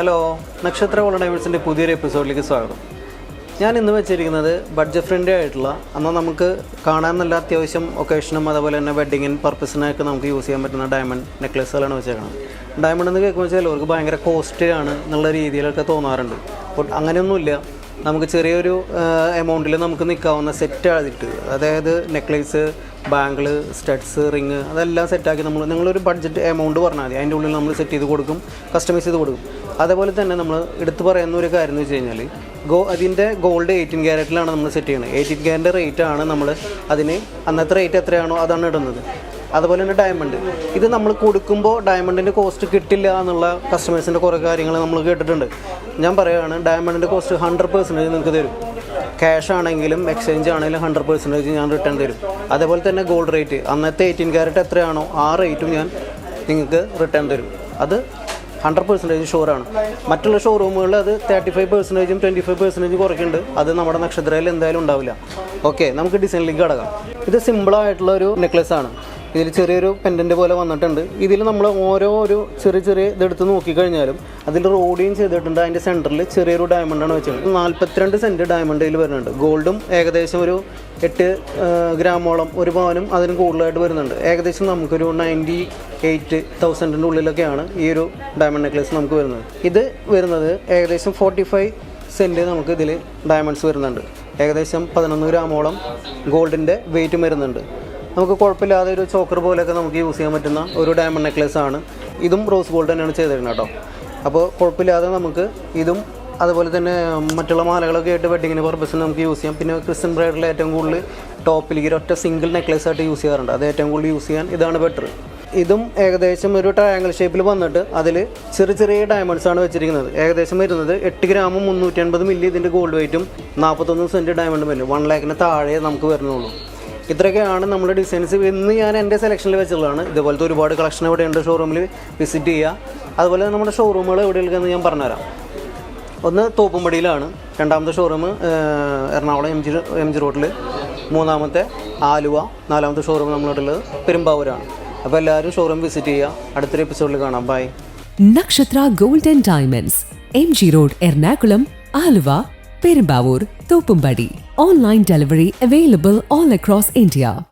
Hello നക്ഷത്ര all ഡൈവേഴ്സിന്റെ പുതിയൊരു എപ്പിസോഡിലേക്ക് സ്വാഗതം. ഞാൻ ഇന്ന് വെച്ചിരിക്കുന്നത് ബഡ്ജറ്റ് ഫ്രണ്ട്ലി ആയിട്ടുള്ള എന്നാൽ നമുക്ക് കാണാൻ നല്ല അത്യാവശ്യം ഒക്കേഷനും അതുപോലെ തന്നെ വെഡിങ്ങിന് പർപ്പസിനൊക്കെ നമുക്ക് യൂസ് ചെയ്യാൻ പറ്റുന്ന ഡയമണ്ട് നെക്ലസുകളാണ് വെച്ചേക്കുന്നത് ഡയമണ്ട് എന്ന് കേൾക്കുമ്പോൾ വെച്ചാൽ അവർക്ക് ഭയങ്കര കോസ്റ്റ്ലിയാണ് എന്നുള്ള രീതിയിലൊക്കെ തോന്നാറുണ്ട്. അപ്പോൾ അങ്ങനെയൊന്നുമില്ല. നമുക്ക് ചെറിയൊരു എമൗണ്ടിൽ നമുക്ക് നിൽക്കാവുന്ന സെറ്റ് ആയിട്ട് അതായത് നെക്ലേസ് ബാങ്കിൾ സ്റ്റഡ്സ് റിങ് അതെല്ലാം സെറ്റാക്കി നമ്മൾ നിങ്ങളൊരു ബഡ്ജറ്റ് എമൗണ്ട് പറഞ്ഞാൽ മതി. അതിന്റെ ഉള്ളിൽ നമ്മൾ സെറ്റ് ചെയ്ത് കൊടുക്കും കസ്റ്റമൈസ് ചെയ്ത് കൊടുക്കും. അതേപോലെ തന്നെ നമ്മൾ എടുത്തു പറയുന്ന ഒരു കാര്യം എന്ന് വെച്ച് കഴിഞ്ഞാൽ ഗോ അതിന്റെ ഗോൾഡ് എയ്റ്റീൻ ക്യാരറ്റിലാണ് നമ്മൾ സെറ്റ് ചെയ്യുന്നത് എയ്റ്റീൻ ക്യാരറ്റിന്റെ റേറ്റ് ആണ് നമ്മൾ അതിന് അന്നത്തെ റേറ്റ് എത്രയാണോ അതാണ് ഇടുന്നത്. അതുപോലെ തന്നെ ഡയമണ്ട് ഇത് നമ്മൾ കൊടുക്കുമ്പോൾ ഡയമണ്ടിന്റെ കോസ്റ്റ് കിട്ടില്ല എന്നുള്ള കസ്റ്റമേഴ്സിന്റെ കുറേ കാര്യങ്ങൾ നമ്മൾ കേട്ടിട്ടുണ്ട്. ഞാൻ പറയുകയാണ് ഡയമണ്ടിന്റെ കോസ്റ്റ് ഹൺഡ്രഡ് പെർസെന്റേജ് നിങ്ങൾക്ക് തരും. ക്യാഷ് ആണെങ്കിലും എക്സ്ചേഞ്ച് ആണെങ്കിലും ഹൺഡ്രഡ് പെർസെന്റേജ് ഞാൻ റിട്ടേൺ തരും. അതേപോലെ തന്നെ ഗോൾഡ് റേറ്റ് അന്നത്തെ എയ്റ്റീൻ ക്യാരറ്റ് എത്രയാണോ ആ റേറ്റും ഞാൻ നിങ്ങൾക്ക് റിട്ടേൺ തരും. അത് ഹൺഡ്രഡ് പെർസെന്റേജ് ഷുവറാണ് മറ്റുള്ള ഷോറൂമുകളിൽ അത് തേർട്ടി ഫൈവ് പെർസെന്റേജും ട്വന്റി ഫൈവ് പെർസെന്റേജ് കുറയ്ക്കുന്നുണ്ട്. അത് നമ്മുടെ നക്ഷത്രയിൽ എന്തായാലും ഉണ്ടാവില്ല. ഓക്കെ നമുക്ക് ഡിസൈനിലേക്ക് കടക്കാം. ഇത് സിമ്പിളായിട്ടുള്ള ഒരു നെക്ലസ് ആണ്. ഇതിൽ ചെറിയൊരു പെൻഡന്റ് പോലെ വന്നിട്ടുണ്ട്. ഇതിൽ നമ്മൾ ഓരോ ഒരു ചെറിയ ചെറിയ ഇതെടുത്ത് നോക്കിക്കഴിഞ്ഞാലും അതിൽ റോഡിയും ചെയ്തിട്ടുണ്ട്. അതിന്റെ സെന്ററിൽ ചെറിയൊരു ഡയമണ്ടാണ് വെച്ചത് നാൽപ്പത്തിരണ്ട് സെന്റ് ഡയമണ്ട് ഇതിൽ വരുന്നുണ്ട്. ഗോൾഡും ഏകദേശം ഒരു എട്ട് ഗ്രാമോളം ഒരു പവനും അതിന് കൂടുതലായിട്ട് വരുന്നുണ്ട്. ഏകദേശം നമുക്കൊരു നയന്റി എയ്റ്റ് തൗസൻഡിന്റെ ഉള്ളിലൊക്കെയാണ് ഈ ഒരു ഡയമണ്ട് നെക്ലേസ് നമുക്ക് വരുന്നത്. ഇത് വരുന്നത് ഏകദേശം ഫോർട്ടി ഫൈവ് സെന്റ് നമുക്ക് ഇതിൽ ഡയമണ്ട്സ് വരുന്നുണ്ട്. ഏകദേശം പതിനൊന്ന് ഗ്രാമോളം ഗോൾഡിന്റെ വെയിറ്റും വരുന്നുണ്ട്. നമുക്ക് കുഴപ്പമില്ലാതെ ഒരു ചോക്കർ പോലെയൊക്കെ നമുക്ക് യൂസ് ചെയ്യാൻ പറ്റുന്ന ഒരു ഡയമണ്ട് നെക്ലേസ് ആണ്. ഇതും റോസ് ഗോൾഡ് തന്നെയാണ് ചെയ്തിരുന്നത് കേട്ടോ. അപ്പോൾ കുഴപ്പമില്ലാതെ നമുക്ക് ഇതും അതുപോലെ തന്നെ മറ്റുള്ള മാലകളൊക്കെ ആയിട്ട് വെഡിങ്ങിന് പർപ്പസിന് നമുക്ക് യൂസ് ചെയ്യാം. പിന്നെ ക്രിസ്ത്യൻ ബ്രൈഡിൽ ഏറ്റവും കൂടുതൽ ടോപ്പിലേക്ക് ഒറ്റ സിംഗിൾ നെക്ലേസ് ആയിട്ട് യൂസ് ചെയ്യാറുണ്ട്. അത് ഏറ്റവും കൂടുതൽ യൂസ് ചെയ്യാൻ ഇതാണ് ബെറ്റർ ഇതും ഏകദേശം ഒരു ട്രയാങ്കിൾ ഷേപ്പിൽ വന്നിട്ട് അതിൽ ചെറിയ ചെറിയ ഡയമണ്ട്സ് ആണ് വെച്ചിരിക്കുന്നത്. ഏകദേശം വരുന്നത് എട്ട് ഗ്രാമും മുന്നൂറ്റി അൻപത് മില്ലി ഇതിന്റെ ഗോൾഡ് വെയിറ്റും നാൽപ്പത്തൊന്ന് സെന്റ് ഡയമണ്ടും വരും. വൺ ലാക്കിന് താഴെ നമുക്ക് വരുന്നുള്ളൂ. ഇത്രയൊക്കെയാണ് നമ്മുടെ ഡിസൈൻസ് ഇന്ന് ഞാൻ എന്റെ സെലക്ഷനിൽ വെച്ചുള്ളതാണ്. ഇതുപോലത്തെ ഒരുപാട് കളക്ഷൻ ഇവിടെ ഉണ്ട് ഷോറൂമിൽ വിസിറ്റ് ചെയ്യുക. അതുപോലെ നമ്മുടെ ഷോറൂമുകൾ എവിടെയൊക്കെയെന്ന് ഞാൻ പറഞ്ഞുതരാം. ഒന്ന് തോപ്പുംപടിയിലാണ്. രണ്ടാമത്തെ showroom Ernakulam M G M G റോഡിൽ മൂന്നാമത്തെ ആലുവ. നാലാമത്തെ ഷോറൂം നമ്മളുടെ ഉള്ളത് പെരുമ്പാവൂരാണ്. അപ്പോൾ എല്ലാവരും ഷോറൂം വിസിറ്റ് ചെയ്യുക. അടുത്തൊരു എപ്പിസോഡിൽ കാണാം. Bye Nakshatra golden diamonds. M G road Ernakulam Aluva Perumbavoor Thoppumpady. Online delivery available all across India.